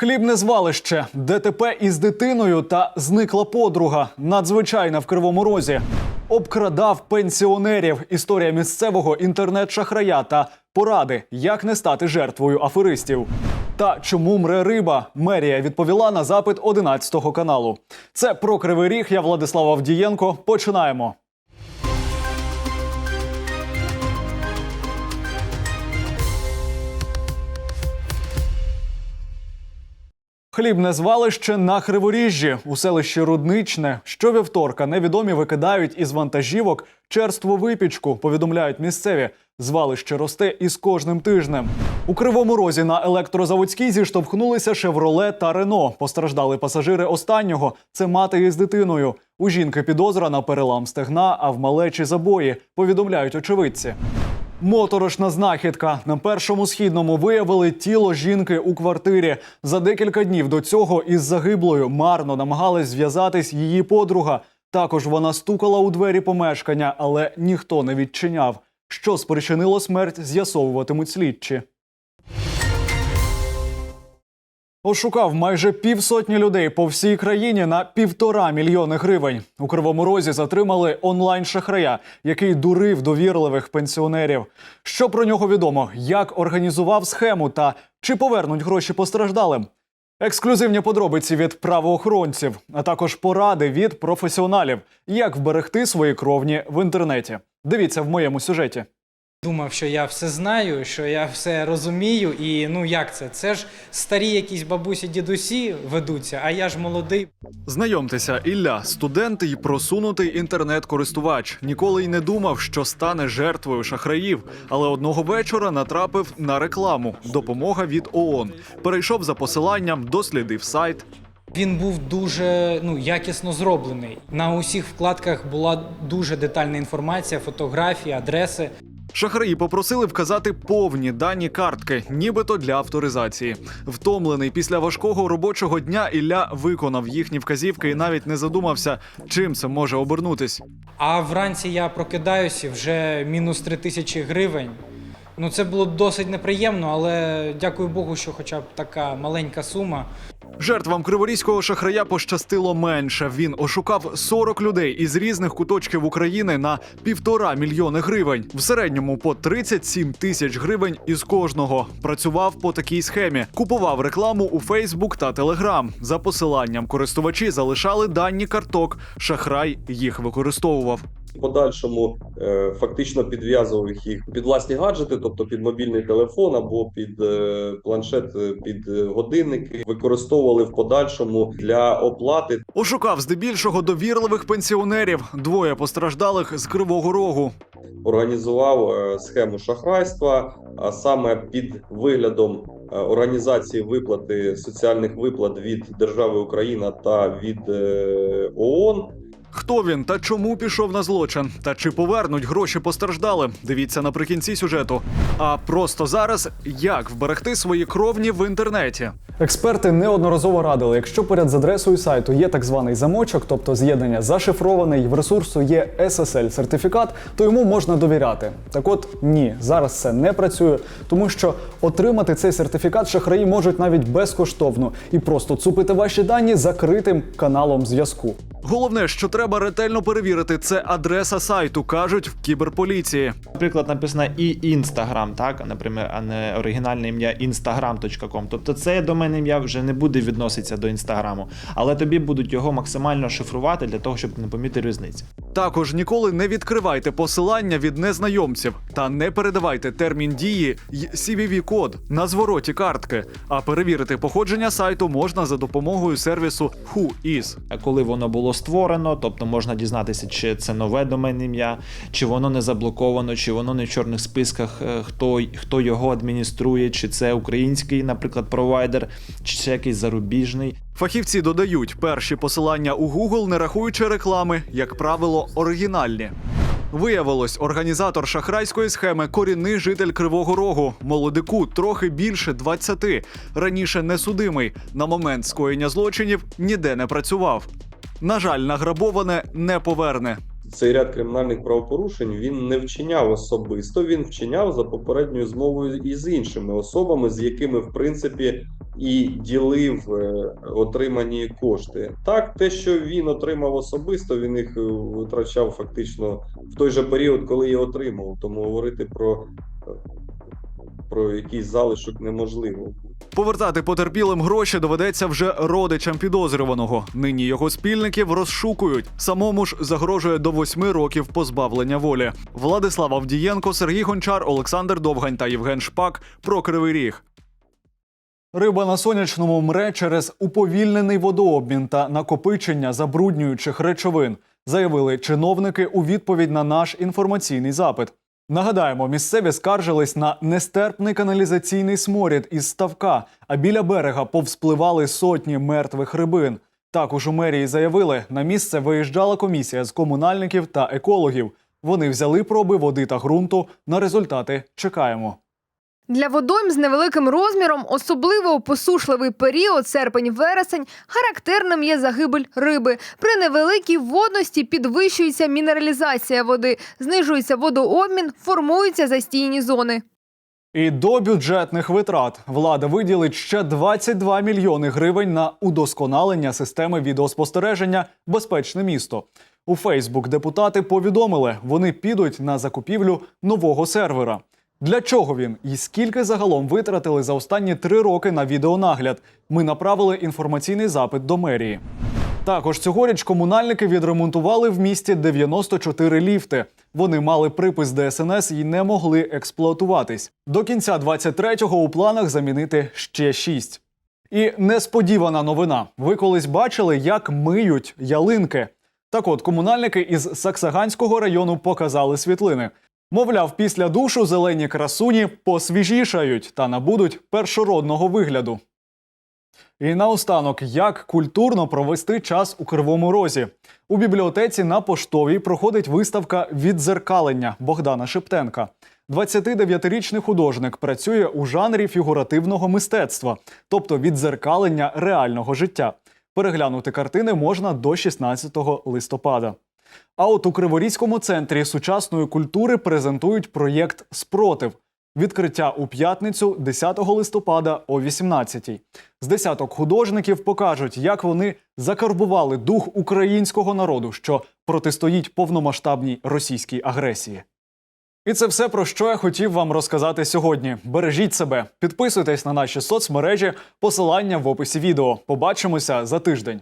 Хлібне звалище, ДТП із дитиною та зникла подруга. Надзвичайна в кривому розі. Обкрадав пенсіонерів. Історія місцевого інтернет-шахрая та поради, як не стати жертвою аферистів. Та чому мре риба? Мерія відповіла на запит 11 каналу. Це про кривий ріг. Я Владислав Авдієнко. Починаємо. Хлібне звалище на Криворіжжі у селищі Рудничне. Щовівторка невідомі викидають із вантажівок черству випічку. Повідомляють місцеві. Звалище росте із кожним тижнем. У кривому розі на електрозаводській зіштовхнулися Шевроле та Рено. Постраждали пасажири останнього. Це мати із дитиною. У жінки підозра на перелам стегна, а в малечі забої. Повідомляють очевидці. Моторошна знахідка на першому східному виявили тіло жінки у квартирі. За декілька днів до цього із загиблою марно намагалась зв'язатись її подруга. Також вона стукала у двері помешкання, але ніхто не відчиняв. Що спричинило смерть, з'ясовуватимуть слідчі. Ошукав майже півсотні людей по всій країні на півтора мільйони гривень. У Кривому Розі затримали онлайн-шахрая, який дурив довірливих пенсіонерів. Що про нього відомо, як організував схему та чи повернуть гроші постраждалим? Ексклюзивні подробиці від правоохоронців, а також поради від професіоналів, як вберегти свої кровні в інтернеті. Дивіться в моєму сюжеті. Думав, що я все знаю, що я все розумію, і ну як це? Це ж старі якісь бабусі, дідусі ведуться, а я ж молодий. Знайомтеся, Ілля, студент і просунутий інтернет-користувач. Ніколи й не думав, що стане жертвою шахраїв, але одного вечора натрапив на рекламу. Допомога від ООН. Перейшов за посиланням, дослідив сайт. Він був дуже ну якісно зроблений. На усіх вкладках була дуже детальна інформація, фотографії, адреси. Шахраї попросили вказати повні дані картки, нібито для авторизації. Втомлений після важкого робочого дня Ілля виконав їхні вказівки і навіть не задумався, чим це може обернутись. А вранці я прокидаюся вже мінус три тисячі гривень. Ну це було досить неприємно, але дякую Богу, що хоча б така маленька сума. Жертвам криворізького шахрая пощастило менше. Він ошукав 40 людей із різних куточків України на півтора мільйони гривень. В середньому по 37 тисяч гривень із кожного. Працював по такій схемі. Купував рекламу у Фейсбук та Телеграм. За посиланням користувачі залишали дані карток. Шахрай їх використовував. Подальшому е, фактично підв'язував їх під власні гаджети, тобто під мобільний телефон або під е, планшет, е, під годинники, використовували в подальшому для оплати. Ошукав здебільшого довірливих пенсіонерів. Двоє постраждалих з кривого рогу. Організував е, схему шахрайства, а саме під виглядом е, організації виплати соціальних виплат від держави Україна та від е, ООН. Хто він та чому пішов на злочин? Та чи повернуть гроші постраждалим? Дивіться наприкінці сюжету. А просто зараз як вберегти свої кровні в інтернеті? Експерти неодноразово радили, якщо поряд з адресою сайту є так званий замочок, тобто з'єднання зашифрований, в ресурсу є SSL сертифікат, то йому можна довіряти. Так от ні, зараз це не працює, тому що отримати цей сертифікат шахраї можуть навіть безкоштовно і просто цупити ваші дані закритим каналом зв'язку. Головне, що треба ретельно перевірити, це адреса сайту, кажуть в кіберполіції. Наприклад, написано і Instagram, так, наприклад, а не оригінальне ім'я instagram.com. Тобто це домен ім'я вже не буде відноситися до інстаграму, але тобі будуть його максимально шифрувати для того, щоб не помітив різниці. Також ніколи не відкривайте посилання від незнайомців та не передавайте термін дії й CVV-код на звороті картки. А перевірити походження сайту можна за допомогою сервісу WhoIs. А Коли воно було створено, тобто можна дізнатися, чи це нове доменне ім'я, чи воно не заблоковано, чи воно не в чорних списках, е, хто, хто його адмініструє, чи це український, наприклад, провайдер, чи це якийсь зарубіжний. Фахівці додають, перші посилання у Google, не рахуючи реклами, як правило, оригінальні. Виявилось, організатор шахрайської схеми корінний житель Кривого Рогу, молодику трохи більше 20. Раніше несудимий. На момент скоєння злочинів ніде не працював. На жаль, награбоване не поверне. Цей ряд кримінальних правопорушень він не вчиняв особисто, він вчиняв за попередньою змовою із іншими особами, з якими в принципі і ділив е, отримані кошти. Так, те, що він отримав особисто, він їх е, витрачав фактично в той же період, коли і отримав. Тому говорити про, е, про якийсь залишок неможливо. Повертати потерпілим гроші доведеться вже родичам підозрюваного. Нині його спільників розшукують. Самому ж загрожує до восьми років позбавлення волі. Владислав Авдієнко, Сергій Гончар, Олександр Довгань та Євген Шпак про Кривий Ріг. Риба на сонячному мре через уповільнений водообмін та накопичення забруднюючих речовин, заявили чиновники у відповідь на наш інформаційний запит. Нагадаємо, місцеві скаржились на нестерпний каналізаційний сморід із ставка, а біля берега повспливали сотні мертвих рибин. Також у мерії заявили, на місце виїжджала комісія з комунальників та екологів. Вони взяли проби води та ґрунту. На результати чекаємо. Для водойм з невеликим розміром, особливо у посушливий період, серпень-вересень, характерним є загибель риби. При невеликій водності підвищується мінералізація води, знижується водообмін, формуються застійні зони. І до бюджетних витрат влада виділить ще 22 мільйони гривень на удосконалення системи відеоспостереження Безпечне місто. У Фейсбук депутати повідомили, вони підуть на закупівлю нового сервера. Для чого він і скільки загалом витратили за останні три роки на відеонагляд? Ми направили інформаційний запит до мерії. Також цьогоріч комунальники відремонтували в місті 94 ліфти. Вони мали припис ДСНС і не могли експлуатуватись. До кінця 23-го у планах замінити ще 6. І несподівана новина. Ви колись бачили, як миють ялинки. Так от, комунальники із Саксаганського району показали світлини. Мовляв, після душу зелені красуні посвіжішають та набудуть першородного вигляду. І наостанок, як культурно провести час у Кривому Розі. У бібліотеці на поштовій проходить виставка віддзеркалення Богдана Шептенка. 29-річний художник працює у жанрі фігуративного мистецтва, тобто віддзеркалення реального життя. Переглянути картини можна до 16 листопада. А от у Криворізькому центрі сучасної культури презентують проєкт Спротив. Відкриття у п'ятницю 10 листопада о 18-й. З десяток художників покажуть, як вони закарбували дух українського народу, що протистоїть повномасштабній російській агресії. І це все про що я хотів вам розказати сьогодні. Бережіть себе, підписуйтесь на наші соцмережі, посилання в описі відео. Побачимося за тиждень.